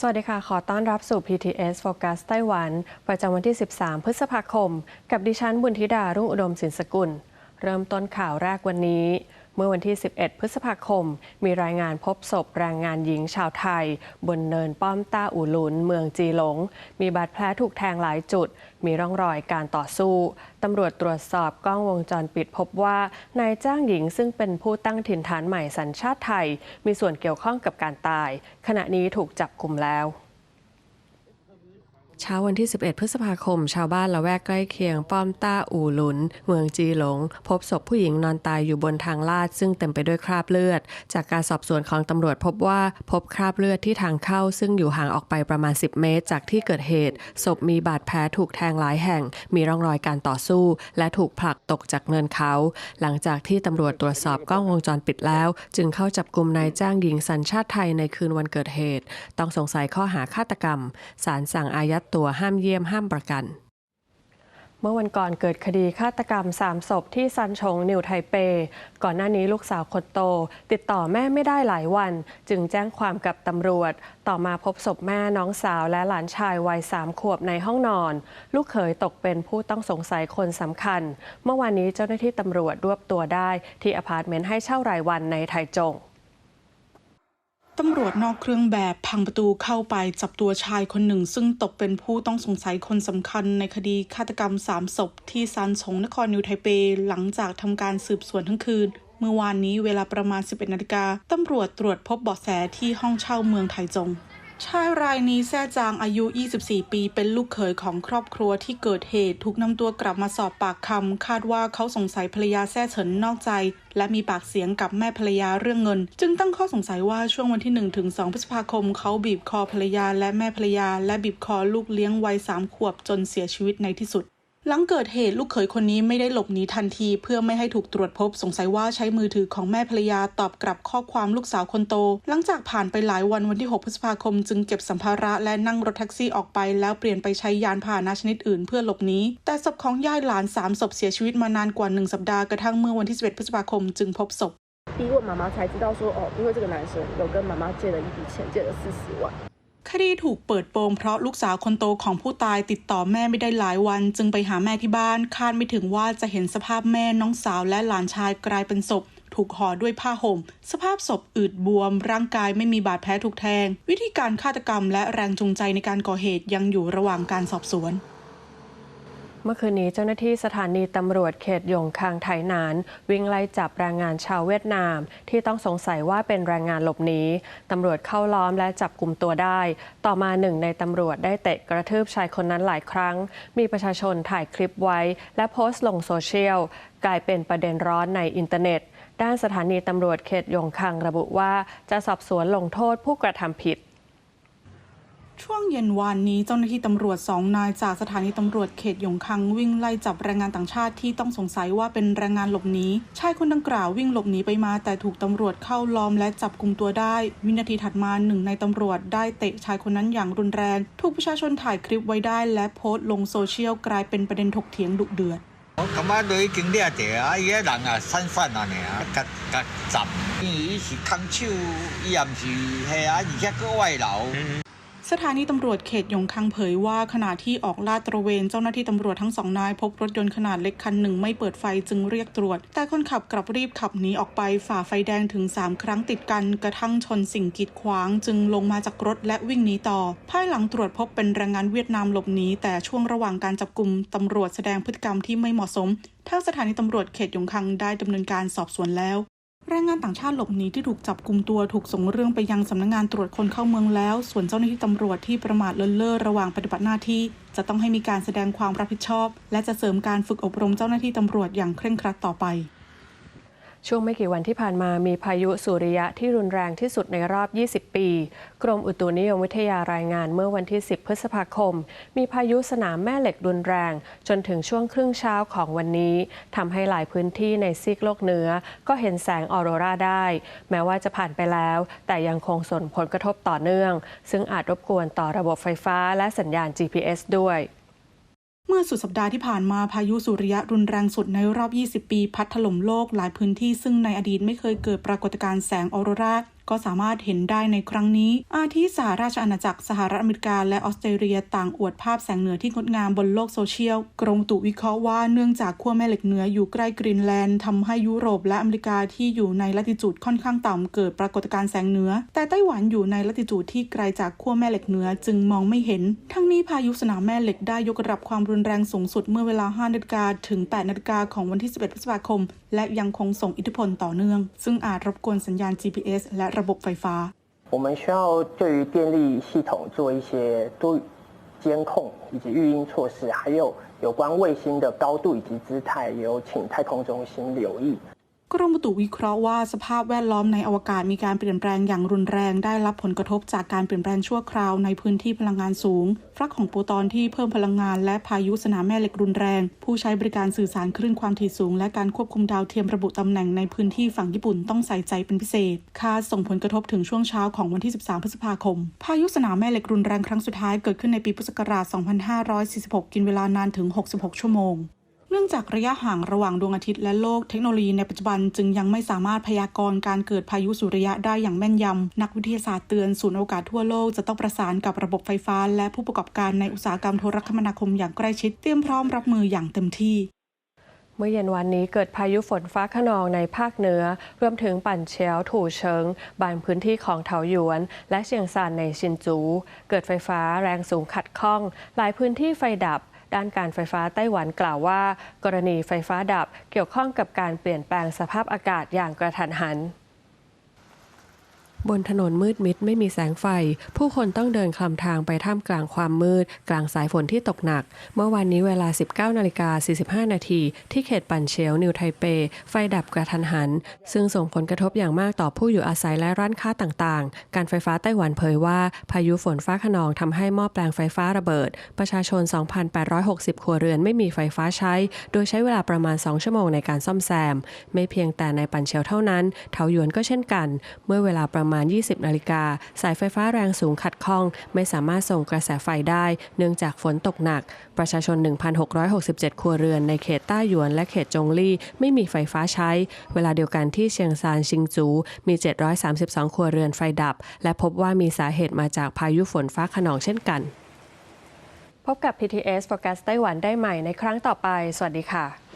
สวัสดีค่ะ ขอต้อนรับสู่ PTS Focus ไต้หวัน ประจำวันที่ 13 พฤษภาคม กับดิฉันบุญธิดา รุ่งอุดมสินสกุล เริ่มต้นข่าวแรกวันนี้ เมื่อวันที่ 11 พฤษภาคม มีรายงานพบศพแรงงานหญิงชาวไทย บนเนินป้อมต้าอูหลุน เมืองจีหลง มีบาดแผลถูกแทงหลายจุด มีร่องรอยการต่อสู้ ตำรวจตรวจสอบกล้องวงจรปิดพบว่านายจ้างหญิงซึ่งเป็นผู้ตั้งถิ่นฐานใหม่สัญชาติไทย มีส่วนเกี่ยวข้องกับการตาย ขณะนี้ถูกจับกลุ่มแล้ว เช้าวันที่ 11 พฤษภาคม ชาวบ้านละแวกใกล้เคียง ป้อมต้าอู่หลุน เมืองจีหลง พบศพผู้หญิงนอนตายอยู่บนทางลาด ซึ่งเต็มไปด้วยคราบเลือด จากการสอบสวนของตำรวจพบว่าพบคราบเลือดที่ทางเข้า ซึ่งอยู่ห่างออกไปประมาณ 10 เมตร จากที่เกิดเหตุ ศพมีบาดแผลถูกแทงหลายแห่ง มีร่องรอยการต่อสู้ และถูกผลักตกจากเนินเขา หลังจากที่ตำรวจตรวจสอบกล้องวงจรปิดแล้ว จึงเข้าจับกลุ่มนายจ้างหญิงสัญชาติไทยในคืนวันเกิดเหตุ ต้องสงสัยข้อหาฆาตกรรมศาลสั่งอายัดตัวห้ามเยี่ยมห้ามประกัน เมื่อวันก่อนเกิดคดีฆาตกรรม3ศพที่ซันชงนิวไทเป ก่อนหน้านี้ลูกสาวคนโต ติดต่อแม่ไม่ได้หลายวัน จึงแจ้งความกับตำรวจ ต่อมาพบศพแม่น้องสาวและหลานชายวัยสามขวบในห้องนอน ลูกเขยตกเป็นผู้ต้องสงสัยคนสำคัญ เมื่อวานนี้เจ้าหน้าที่ตำรวจรวบตัวได้ ที่อพาร์ตเมนต์ให้เช่ารายวันในไทจง ตำรวจนอกเครื่องแบบพังประตูเข้าไปจับตัวชายคนหนึ่ง ซึ่งตกเป็นผู้ต้องสงสัยคนสำคัญในคดีฆาตกรรมสามศพที่ซานชงนครนิวไทเป หลังจากทำการสืบสวนทั้งคืน เมื่อวานนี้เวลาประมาณ 11นาฬิกาตำรวจตรวจพบเบาะแสที่ห้องเช่าเมืองไทจง ชายรายนี้แซ่จางอายุ 24 ปี เป็นลูกเขยของครอบครัวที่เกิดเหตุ ถูกนำตัวกลับมาสอบปากคำ คาดว่าเขาสงสัยภรรยาแซ่เฉินนอกใจ และมีปากเสียงกับแม่ภรรยาเรื่องเงิน จึงตั้งข้อสงสัยว่าช่วงวันที่1ถึง2พฤษภาคม เขาบีบคอภรรยาและแม่ภรรยา และบีบคอลูกเลี้ยงวัยสามขวบจนเสียชีวิตในที่สุด หลังเกิดเหตุลูกเขยคนนี้ไม่ได้หลบหนีทันที เพื่อไม่ให้ถูกตรวจพบ สงสัยว่าใช้มือถือของแม่ภรรยาตอบกลับข้อความลูกสาวคนโต หลังจากผ่านไปหลายวันวันที่ 6 พฤษภาคม จึงเก็บสัมภาระและนั่งรถแท็กซี่ออกไป แล้วเปลี่ยนไปใช้ยานพาหนะชนิดอื่นเพื่อหลบหนีแต่ศพของญาติหลานสามศพเสียชีวิตมานานกว่า 1 สัปดาห์กระทั่งเมื่อวันที่ 11 พฤษภาคม จึงพบศพ 逼问妈妈才知道说，哦，因为这个男生有跟妈妈借了一笔钱，借了四十万。 คดีถูกเปิดโปงเพราะลูกสาวคนโตของผู้ตายติดต่อแม่ไม่ได้หลายวัน จึงไปหาแม่ที่บ้าน คาดไม่ถึงว่าจะเห็นสภาพแม่น้องสาวและหลานชายกลายเป็นศพถูกห่อด้วยผ้าห่ม สภาพศพอืดบวม ร่างกายไม่มีบาดแผลถูกแทง วิธีการฆาตกรรมและแรงจูงใจในการก่อเหตุยังอยู่ระหว่างการสอบสวน มื่อคืนนี้เจ้าหน้าที่สถานีตำรวจเขตยงคางไถหนาน วิ่งไล่จับแรงงานชาวเวียดนาม ที่ต้องสงสัยว่าเป็นแรงงานหลบหนีตำรวจเข้าล้อมและจับกลุ่มตัวได้ ต่อมาหนึ่งในตำรวจได้เตะกระทืบชายคนนั้นหลายครั้ง มีประชาชนถ่ายคลิปไว้ และโพสต์ลงโซเชียลกลายเป็นประเด็นร้อนในอินเทอร์เน็ต ด้านสถานีตำรวจเขตยงคางระบุว่าจะสอบสวนลงโทษผู้กระทำผิด ช่วงเย็นวานนี้เจ้าหน้าที่ตำรวจสองนายจากสถานีตำรวจเขตหยงคังวิ่งไล่จับแรงงานต่างชาติที่ต้องสงสัยว่าเป็นแรงงานหลบหนีชายคนดังกล่าววิ่งหลบหนีไปมาแต่ถูกตำรวจเข้าล้อมและจับกลุ่มตัวได้ วินาทีถัดมาหนึ่งในตำรวจได้เตะชายคนนั้นอย่างรุนแรง ถูกประชาชนถ่ายคลิปไว้ได้ และโพสต์ลงโซเชียลกลายเป็นประเด็นถกเถียงดุเดือด 我感觉你已经掠着啊，伊个人啊散散啊尔，甲甲站，伊伊是空手，伊也毋是迄啊，而且佫外劳。 สถานีตำรวจเขตหยงคังเผยว่าขณะที่ออกลาดตระเวนเจ้าหน้าที่ตำรวจทั้งสองนายพบรถยนต์ขนาดเล็กคันหนึ่งไม่เปิดไฟจึงเรียกตรวจ แต่คนขับกลับรีบขับหนีออกไปฝ่าไฟแดงถึง 3 ครั้งติดกันกระทั่งชนสิ่งกีดขวาง จึงลงมาจากรถและวิ่งหนีต่อ ภายหลังตรวจพบเป็นแรงงานเวียดนามหลบหนีแต่ช่วงระหว่างการจับกลุ่มตำรวจแสดงพฤติกรรมที่ไม่เหมาะสมทางสถานีตำรวจเขตหยงคังได้ดำเนินการสอบสวนแล้ว แรงงานต่างชาติหลบหนีที่ถูกจับกลุ่มตัวถูกส่งเรื่องไปยังสำนักงานตรวจคนเข้าเมืองแล้ว ส่วนเจ้าหน้าที่ตำรวจที่ประมาทเลินเล่อระหว่างปฏิบัติหน้าที่ จะต้องให้มีการแสดงความรับผิดชอบ และจะเสริมการฝึกอบรมเจ้าหน้าที่ตำรวจอย่างเคร่งครัดต่อไป ช่วงไม่กี่วันที่ผ่านมามีพายุสุริยะที่รุนแรงที่สุดในรอบ 20 ปี กรมอุตุนิยมวิทยารายงานเมื่อวันที่ 10 พฤษภาคม มีพายุสนามแม่เหล็กรุนแรง จนถึงช่วงครึ่งเช้าของวันนี้ทำให้หลายพื้นที่ในซีกโลกเหนือ ก็เห็นแสงออโรราได้ แม้ว่าจะผ่านไปแล้ว แต่ยังคงส่งผลกระทบต่อเนื่อง ซึ่งอาจรบกวนต่อระบบไฟฟ้าและสัญญาณ GPS ด้วย เมื่อสุดสัปดาห์ที่ผ่านมาพายุสุริยะรุนแรงสุดในรอบ 20 ปี พัดถล่มโลกหลายพื้นที่ซึ่งในอดีตไม่เคยเกิดปรากฏการณ์แสงออโรรา ก็สามารถเห็นได้ในครั้งนี้ อาทิสหราชอาณาจักรสหรัฐอเมริกา และออสเตรเลียต่างอวดภาพแสงเหนือที่งดงามบนโลกโซเชียล กรมตุวิเคราะห์ว่าเนื่องจากขั้วแม่เหล็กเหนืออยู่ใกล้กรีนแลนด์ทำให้ยุโรปและอเมริกาที่อยู่ในลัติจูดค่อนข้างต่ำเกิดปรากฏการณ์แสงเหนือ แต่ไต้หวันอยู่ในลัติจูดที่ไกลจากขั้วแม่เหล็กเหนือจึงมองไม่เห็น ทั้งนี้พายุสนามแม่เหล็กได้ยกระดับความรุนแรงสูงสุดเมื่อเวลา5นาฬิกาถึง8นาฬิกาของวันที่ 11 พฤษภาคม และยังคงส่งอิทธิพลต่อเนื่อง ซึ่งอาจรบกวนสัญญาณ GPS และระบบไฟฟ้า 我们需要对于电力系统做一些多监控以及预应措施，还有有关卫星的高度以及姿态，也有请太空中心留意。 กรมอุตุวิเคราะห์ว่าสภาพแวดล้อมในอวกาศมีการเปลี่ยนแปลงอย่างรุนแรงได้รับผลกระทบจากการเปลี่ยนแปลงชั่วคราวในพื้นที่พลังงานสูงฟลักของโปรตอนที่เพิ่มพลังงานและพายุสนามแม่เหล็กรุนแรง ผู้ใช้บริการสื่อสารคลื่นความถี่สูง และการควบคุมดาวเทียมระบุตำแหน่งในพื้นที่ฝั่งญี่ปุ่นต้องใส่ใจเป็นพิเศษคาดส่งผลกระทบถึงช่วงเช้าของวันที่ 13 พฤษภาคม พายุสนามแม่เหล็กรุนแรงครั้งสุดท้ายเกิดขึ้นในปีพุทธศักราช 2546 กินเวลานานถึง 66 ชั่วโมง เนื่องจากระยะห่างระหว่างดวงอาทิตย์และโลกเทคโนโลยีในปัจจุบันจึงยังไม่สามารถพยากรณ์การเกิดพายุสุริยะได้อย่างแม่นยำ นักวิทยาศาสตร์เตือนศูนย์โอกาศทั่วโลกจะต้องประสานกับระบบไฟฟ้า และผู้ประกอบการในอุตสาหกรรมโทรคมนาคมอย่างใกล้ชิดเตรียมพร้อมรับมืออย่างเต็มที่เมื่อเย็นวันนี้เกิดพายุฝนฟ้าขนองในภาคเหนือรวมถึงปั่นเชียวถูเชิง บางพื้นที่ของเถาหยวน และเชียงซานในชินจู เกิดไฟฟ้าแรงสูงขัดข้อง หลายพื้นที่ไฟดับ ด้านการไฟฟ้าไต้หวันกล่าวว่า กรณีไฟฟ้าดับเกี่ยวข้องกับการเปลี่ยนแปลงสภาพอากาศอย่างกระทันหัน บนถนนมืดมิดไม่มีแสงไฟ ผู้คนต้องเดินคลำทางไปท่ามกลางความมืด กลางสายฝนที่ตกหนัก เมื่อวันนี้เวลา 19นาฬิกา45 นาที ที่เขตปันเชล นิวไทเป ไฟดับกระทันหัน ซึ่งส่งผลกระทบอย่างมากต่อผู้อยู่อาศัยและร้านค้าต่างๆ การไฟฟ้าไต้หวันเผยว่า พายุฝนฟ้าขนองทำให้หม้อแปลงไฟฟ้าระเบิด ประชาชน 2,860 ครัวเรือนไม่มีไฟฟ้าใช้ โดยใช้เวลาประมาณ 2 ชั่วโมงในการซ่อมแซม ไม่เพียงแต่ในปันเชลเท่านั้นเถาหยวนก็เช่นกัน เมื่อเวลาประมาณ 20 นาฬิกา สายไฟฟ้าแรงสูงขัดข้อง ไม่สามารถส่งกระแสไฟได้ เนื่องจากฝนตกหนัก ประชาชน 1,667 ครัวเรือนในเขตต้าหยวนและเขตจงลี่ไม่มีไฟฟ้าใช้ เวลาเดียวกันที่เชียงซานชิงจู มี 732 ครัวเรือนไฟดับ และพบว่ามีสาเหตุมาจากพายุฝนฟ้าขนองเช่นกัน พบกับ PTS Forecast ไต้หวันได้ใหม่ในครั้งต่อไป สวัสดีค่ะ